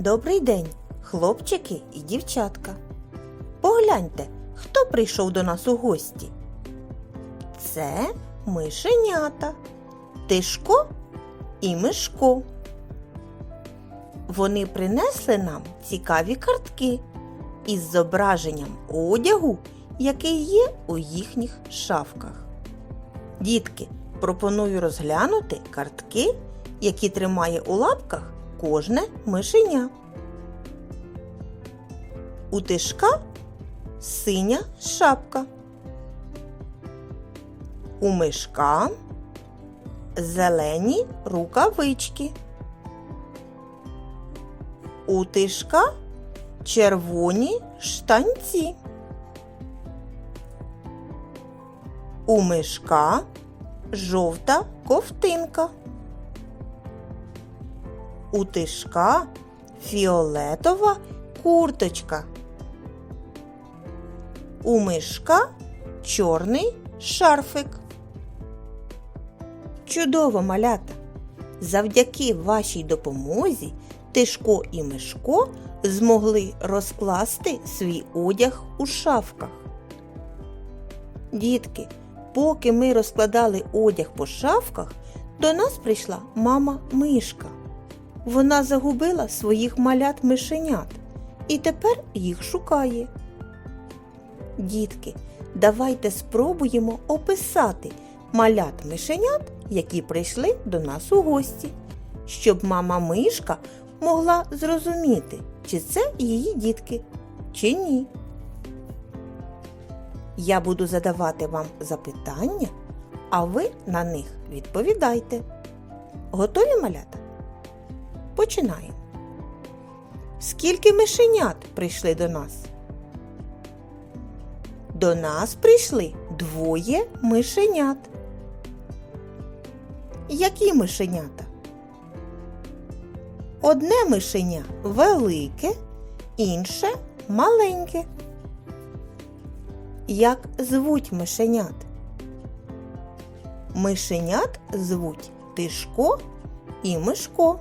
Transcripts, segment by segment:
Добрий день, хлопчики і дівчатка. Погляньте, хто прийшов до нас у гості. Це мишенята, Тишко і Мишко. Вони принесли нам цікаві картки із зображенням одягу, який є у їхніх шафках. Дітки, пропоную розглянути картки, які тримає у лапках кожне мишеня. У тишка синя шапка. У мишка зелені рукавички. У тишка червоні штанці. У мишка жовта ковтинка. У тишка фіолетова курточка. У мишка чорний шарфик. Чудово малята! Завдяки вашій допомозі Тишко і Мишко змогли розкласти свій одяг у шафках. Дітки, поки ми розкладали одяг по шафках, до нас прийшла мама мишка. Вона загубила своїх малят мишенят і тепер їх шукає. Дітки, давайте спробуємо описати малят мишенят, які прийшли до нас у гості, щоб мама мишка могла зрозуміти, чи це її дітки, чи ні. Я буду задавати вам запитання, а ви на них відповідайте. Готові малята? Починаємо. Скільки мишенят прийшли до нас? До нас прийшли двоє мишенят. Які мишенята? Одне мишеня велике, інше маленьке. Як звуть мишенят? Мишенят звуть Тишко і Мишко.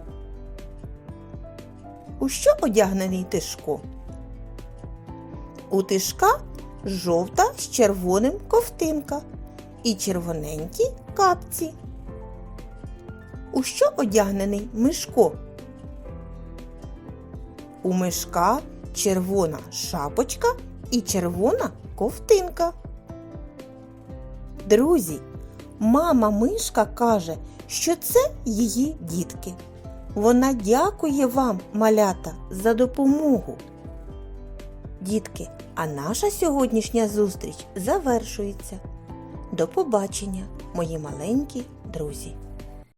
У що одягнений Тишко? У Тишка жовта з червоним ковтинка і червоненькі капці. У що одягнений Мишко? У мишка червона шапочка і червона ковтинка. Друзі, мама мишка каже, що це її дітки. Вона дякує вам, малята, за допомогу. Дітки, а наша сьогоднішня зустріч завершується. До побачення, мої маленькі друзі!